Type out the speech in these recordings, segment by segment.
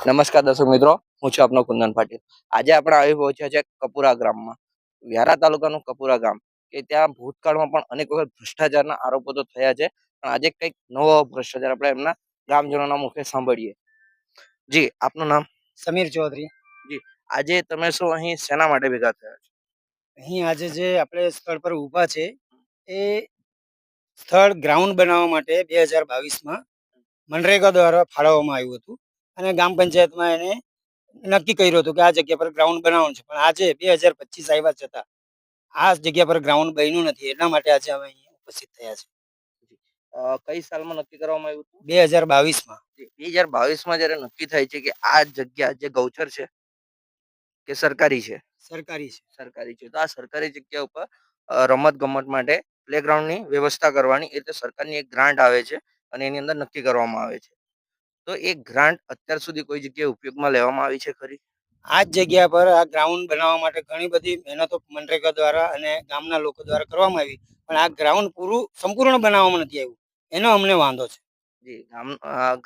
નમસ્કાર દર્શક મિત્રો હું છું આપનો કુંદન પાટીલ. આજે આપણે આવી પહોંચ્યા છે કપુરા ગ્રામમાં. વ્યારા તાલુકાનું કપુરા ગામ કે ત્યાં ભૂતકાળમાં પણ અનેક વખત ભ્રષ્ટાચારના આરોપો તો થયા છે પણ આજે કંઈક નવો ભ્રષ્ટાચાર આપણે એમના ગ્રામજનોના મુખે સાંભળીએ. જી આપનું નામ? સમીર ચૌધરી. જી આજે તમે શું અહીં શેના માટે ભેગા થયા છો? અહીં આજે જે આપણે સ્થળ પર ઊભા છે એ સ્થળ ગ્રાઉન્ડ બનાવવા માટે બે હજાર બાવીસમાં મનરેગા દ્વારા ફાળવવામાં આવ્યું હતું. અને ગ્રામ પંચાયતમાં એને નક્કી કર્યું હતું કે આ જગ્યા પર ગ્રાઉન્ડ બનાવવાનું છે. પણ આજે બે હજાર પચીસ આવ્યા છતાં આ જગ્યા પર ગ્રાઉન્ડ બન્યું નથી. એટલા માટે આજે અમે અહીંયા ઉપસ્થિત થયા છે કઈ સાલમાં નક્કી કરવામાં આવ્યું હતું? બે હજાર બાવીસમાં. બે હજાર બાવીસમાં જ્યારે નક્કી થાય છે કે આ જગ્યા જે ગૌચર છે કે સરકારી છે? સરકારી છે. સરકારી છે. તો આ સરકારી જગ્યા ઉપર રમત ગમત માટે પ્લેગ્રાઉન્ડની વ્યવસ્થા કરવાની એ રીતે સરકારની એક ગ્રાન્ટ આવે છે અને એની અંદર નક્કી કરવામાં આવે છે. તો એ ગ્રાન્ટ અત્યાર સુધી કોઈ જગ્યાએ ઉપયોગમાં લેવામાં આવી છે ખરી? આ જ જગ્યા પર આ ગ્રાઉન્ડ બનાવવા માટે ઘણી બધી મહેનતો મનરેગા દ્વારા અને ગામના લોકો દ્વારા કરવામાં આવી. પણ આ ગ્રાઉન્ડ પૂરું સંપૂર્ણ બનાવવામાં નથી આવ્યું. એનો અમને વાંધો છે. જી ગામ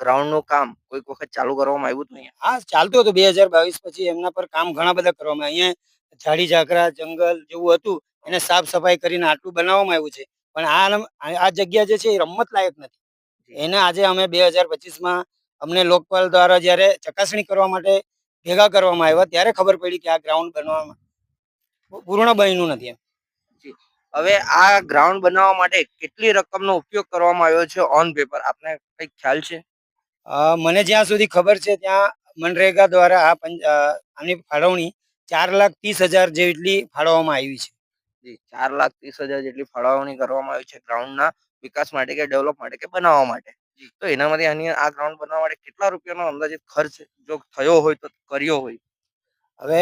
ગ્રાઉન્ડનું કામ કોઈક વખત ચાલુ કરવામાં આવ્યું હતું અહીંયા? હા ચાલતું હતું બે હજાર બાવીસ પછી એમના પર કામ ઘણા બધા કરવામાં અહીંયા ઝાડી ઝાકરા જંગલ જેવું હતું. એને સાફ સફાઈ કરીને આટલું બનાવવામાં આવ્યું છે. પણ આ આ આ જગ્યા જે છે એ રમત લાયક નથી. એને આજે અમે બે હજાર પચીસમાં અમને લોકપાલ દ્વારા જ્યારે ચકાસણી કરવા માટે ભેગા કરવામાં આવ્યા ત્યારે ખબર પડી કે આ ગ્રાઉન્ડ બનવામાં પૂર્ણ બન્યું નથી એમ. હવે આ ગ્રાઉન્ડ બનાવવા માટે કેટલી રકમનો ઉપયોગ કરવામાં આવ્યો છે ઓન પેપર આપને કંઈક ખ્યાલ છે? મને જ્યાં સુધી ખબર છે ત્યાં મનરેગા દ્વારા આ આની ફાળવણી ચાર લાખ ત્રીસ હજાર જેટલી ફાળવવામાં આવી છે. ચાર લાખ ત્રીસ હજાર જેટલી ફાળવણી કરવામાં આવી છે ગ્રાઉન્ડના વિકાસ માટે કે ડેવલપ માટે કે બનાવવા માટે? તો એનામાંથી આની આ ગ્રાઉન્ડ બનાવવા માટે કેટલા રૂપિયાનો અંદાજિત ખર્ચ જો થયો હોય તો કર્યો હોય? હવે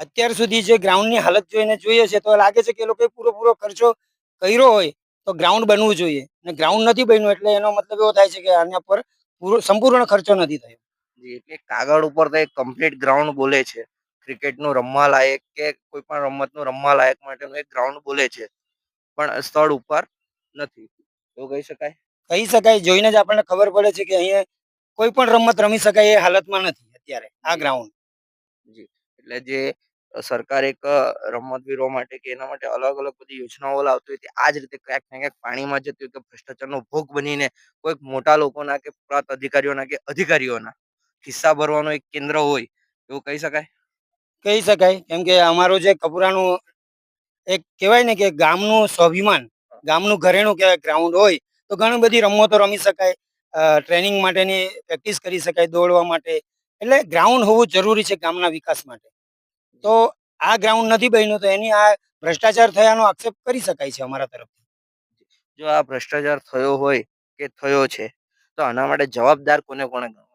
અત્યાર સુધી જે ગ્રાઉન્ડની હાલત જોઈને જોઈએ છે તો લાગે છે કે એ લોકોએ પૂરેપૂરો ખર્ચો કર્યો હોય તો ગ્રાઉન્ડ બનવું જોઈએ. અને ગ્રાઉન્ડ નથી બન્યું એટલે એનો મતલબ એવો થાય છે કે આના પર પૂરો સંપૂર્ણ ખર્ચો નથી થયો. એટલે કાગળ ઉપર તો એક કમ્પ્લીટ ગ્રાઉન્ડ બોલે છે. ક્રિકેટનું રમવા લાયક કે કોઈ પણ રમતનું રમવા લાયક માટેનું એક ગ્રાઉન્ડ બોલે છે. પણ સ્થળ ઉપર નથી. એવું કહી શકાય? કહી શકાય જોઈને જ આપણને ખબર પડે છે કે અહીંયા કોઈ પણ રમત રમી શકાય એ હાલતમાં નથી અત્યારે આ ગ્રાઉન્ડ જી એટલે જે સરકાર એક રમતવીરો માટે કે એના માટે અલગ અલગ બધી યોજનાઓ લાવતી હોય તે આ જ રીતે ક્યાંક ને ક્યાંક પાણીમાં જતી હોય કે ભ્રષ્ટાચારનો ભોગ બનીને કોઈક મોટા લોકોના કે પ્રાંત અધિકારીઓના કે અધિકારીઓના ખિસ્સા ભરવાનો એક કેન્દ્ર હોય એવું કહી શકાય? કહી શકાય કેમ કે અમારું જે કપુરાનું એક કહેવાય ને કે ગામનું સ્વાભિમાન ગામનું ઘરેણું કહેવાય ગ્રાઉન્ડ હોય તો ઘણી બધી રમતો રમી શકાય ટ્રેનિંગ માટેની પ્રેક્ટિસ કરી શકાય દોડવા માટે. એટલે ગ્રાઉન્ડ હોવું જરૂરી છે ગામના વિકાસ માટે. તો આ ગ્રાઉન્ડ નથી બન્યું તો એની આ ભ્રષ્ટાચાર થયાનો આક્ષેપ કરી શકાય છે અમારા તરફથી. જો આ ભ્રષ્ટાચાર થયો હોય કે થયો છે તો આના માટે જવાબદાર કોને કોને ગણવા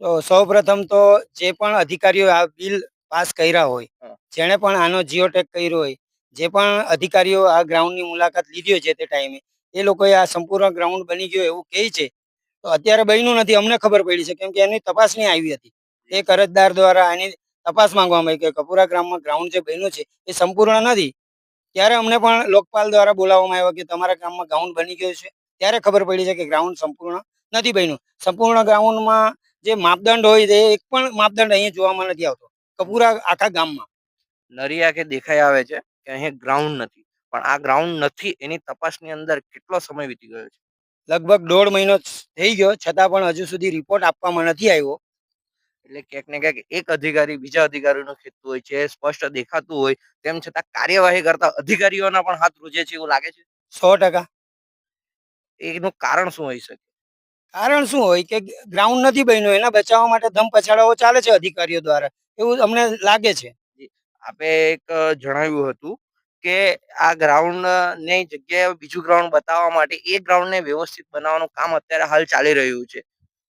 તો સૌ પ્રથમ તો જે પણ અધિકારીઓ આ બિલ પાસ કર્યા હોય જેણે પણ આનો જીઓટેક કર્યો હોય જે પણ અધિકારીઓ આ ગ્રાઉન્ડની મુલાકાત લીધી હોય છે તે ટાઈમે એ લોકોએ આ સંપૂર્ણ ગ્રાઉન્ડ બની ગયો એવું કહે છે. તો અત્યારે બન્યું નથી, અમને ખબર પડી છે, કેમ કે એની તપાસણી આવી હતી. એ કરજદાર દ્વારા એની તપાસ માંગવામાં આવી કે કપુરા ગ્રામમાં ગ્રાઉન્ડ જે બન્યું છે, એ સંપૂર્ણ નથી. ત્યારે અમને પણ લોકપાલ દ્વારા બોલાવવામાં આવ્યો કે તમારા ગામમાં ગ્રાઉન્ડ બની ગયું છે. ત્યારે ખબર પડી છે કે ગ્રાઉન્ડ સંપૂર્ણ નથી બન્યું. સંપૂર્ણ ગ્રાઉન્ડમાં જે માપદંડ હોય તે એક પણ માપદંડ અહીંયા જોવામાં નથી આવતો. કપૂરા આખા ગામમાં. નરી આંખે દેખાઈ આવે છે કે અહીંયા ગ્રાઉન્ડ નથી. પણ આ ગ્રાઉન્ડ નથી એની તપાસની અંદર કેટલો સમય વીતી ગયો છે? લગભગ દોઢ મહિનો થઈ ગયો છતાં પણ હજુ સુધી રિપોર્ટ આપવામાં નથી આવ્યો. એટલે ક્યાંક ને ક્યાંક એક અધિકારી બીજા અધિકારીનું ખેતું હોય છે સ્પષ્ટ દેખાતું હોય તેમ છતાં કાર્યવાહી કરતા અધિકારીઓના પણ હાથ રૂજે છે એવું લાગે છે? સો ટકા. એનું કારણ શું હોઈ શકે? કારણ શું હોય કે ગ્રાઉન્ડ નથી બન્યું એના બચાવવા માટે ધમ પછાડાઓ ચાલે છે અધિકારીઓ દ્વારા એવું અમને લાગે છે. આપે એક જણાવ્યું હતું કે આ ગ્રાઉન્ડની જગ્યાએ બીજું ગ્રાઉન્ડ બતાવવા માટે એ ગ્રાઉન્ડ ને વ્યવસ્થિત બનાવવાનું કામ અત્યારે હાલ ચાલી રહ્યું છે.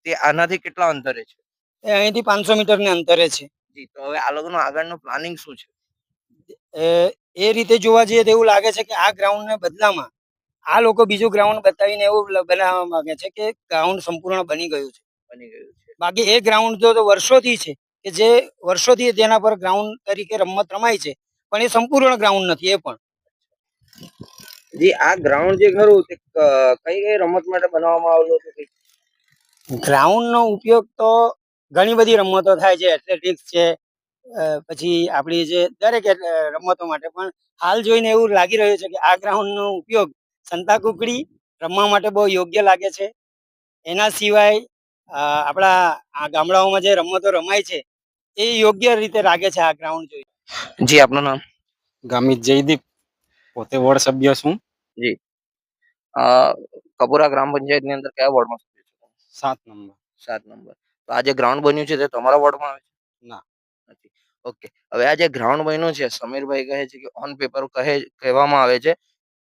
તે આનાથી કેટલા અંતરે છે? એ અહીંથી પાંચસો મીટરની અંતરે છે. જી તો હવે આ લોકોનું આગળનું પ્લાનિંગ શું છે? એ રીતે જોવા જઈએ તો એવું લાગે છે કે આ ગ્રાઉન્ડને બદલામાં આ લોકો બીજું ગ્રાઉન્ડ બતાવીને એવું બનાવવા માંગે છે કે ગ્રાઉન્ડ સંપૂર્ણ બની ગયું છે. બની ગયું છે. બાકી એ ગ્રાઉન્ડ જો તો વર્ષોથી છે કે જે વર્ષોથી તેના પર ગ્રાઉન્ડ તરીકે રમત રમાય છે પણ એ સંપૂર્ણ ગ્રાઉન્ડ નથી એ પણ. જી આ ગ્રાઉન્ડ જે ખરું તે કઈ કઈ રમત માટે બનાવવામાં આવેલું હતું ગ્રાઉન્ડ નો ઉપયોગ તો ઘણી બધી રમતો થાય છે એથ્લેટિક્સ છે પછી આપણી જે દરેક રમતો માટે. પણ હાલ જોઈને એવું લાગી રહ્યું છે કે આ ગ્રાઉન્ડનો ઉપયોગ સંતાકુકડી રમવા માટે બહુ યોગ્ય લાગે છે. એના સિવાય આપણા આ ગામડાઓમાં જે રમતો રમાય છે એ યોગ્ય રીતે લાગે છે આ ગ્રાઉન્ડ જોઈ જી આપનું નામ? ગામિત જયદીપ. પોતે વોર્ડ સભ્ય છું. અ, કપુરા ગ્રામ પંચાયતની અંદર કયા વોર્ડમાં સભ્ય છો? સાત નંબર. સાત નંબર. તો આ જે ગ્રાઉન્ડ બન્યું છે તે તમારા વોર્ડમાં આવે છે? ના. નથી. ઓકે. હવે આ જે ગ્રાઉન્ડ બન્યું છે સમીરભાઈ કહે છે કે ઓન પેપર કહે કહેવામાં આવે છે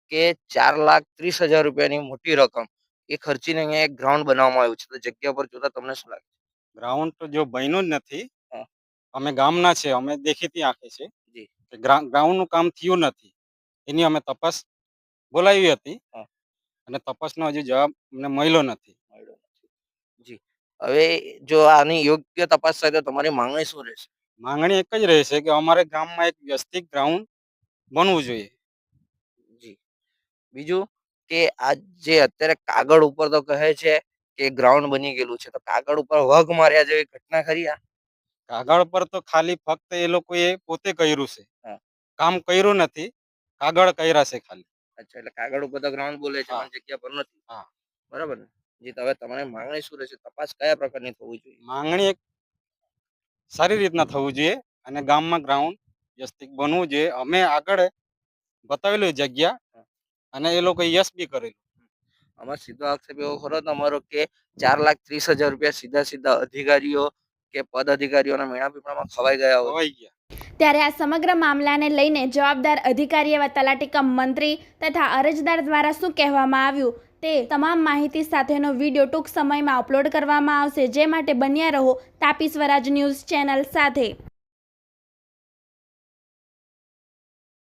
કે ચાર લાખ ત્રીસ હજાર રૂપિયાની મોટી રકમ એ ખર્ચીને અહીંયા એક ગ્રાઉન્ડ બનાવવામાં આવ્યું છે. તો જગ્યા પર જોતા તમને શું લાગે ગ્રાઉન્ડ તો જો બન્યું જ નથી. અમે ગામના છે અમે દેખીતી આંખે છે. જી. કે ગ્રાઉન્ડનું કામ થયું નથી. એની અમે તપાસ બોલાવી હતી અને તપાસનો હજુ જવાબ અમને મળ્યો નથી. જી. હવે જો આની યોગ્ય તપાસ થાય તો તમારી માંગણી શું રહેશે? માંગણી એક જ રહેશે કે અમારે ગામમાં એક વ્યવસ્થિત ગ્રાઉન્ડ બનવું જોઈએ. જી. બીજું કે આ જે અત્યારે કાગળ ઉપર તો કહે છે કે ગ્રાઉન્ડ બની ગયેલું છે તો કાગળ ઉપર વગ માર્યા જેવી ઘટના ખરી આ? કાગળ પર તો ખાલી ફક્ત એ લોકોએ પોતે કર્યું છે. કામ કર્યું નથી કાગળ કર્યા છે ખાલી. અચ્છા એટલે કાગળ ઉપર તો ગ્રાઉન્ડ બોલે છે જગ્યા પર નથી. હા. બરાબર ને? જી હવે તમારી માંગણી શું રહેશે? તપાસ કયા પ્રકારની થવી જોઈએ? માંગણી એક સારી રીતના થવું જોઈએ અને ગામમાં ગ્રાઉન્ડ વ્યવસ્થિત બનવું જોઈએ. અમે આગળ બતાવેલું જગ્યા અને એ લોકો યશ બી કરેલું. આમાં સીધો આક્ષેપ એવો ખરો તમારો કે ચાર લાખ ત્રીસ હજાર રૂપિયા સીધા સીધા અધિકારીઓ કે પદાધિકારીઓના પીપળામાં ખવાઈ ગયા હોય. ત્યારે આ સમગ્ર મામલાને લઈને જવાબદાર અધિકારી એવા તલાટી કમ મંત્રી તથા અરજદાર દ્વારા શું કહેવામાં આવ્યું તે તમામ માહિતી સાથેનો વીડિયો ટૂંક સમયમાં અપલોડ કરવામાં આવશે. જે માટે બન્યા રહો તાપી સ્વરાજ ન્યૂઝ ચેનલ સાથે.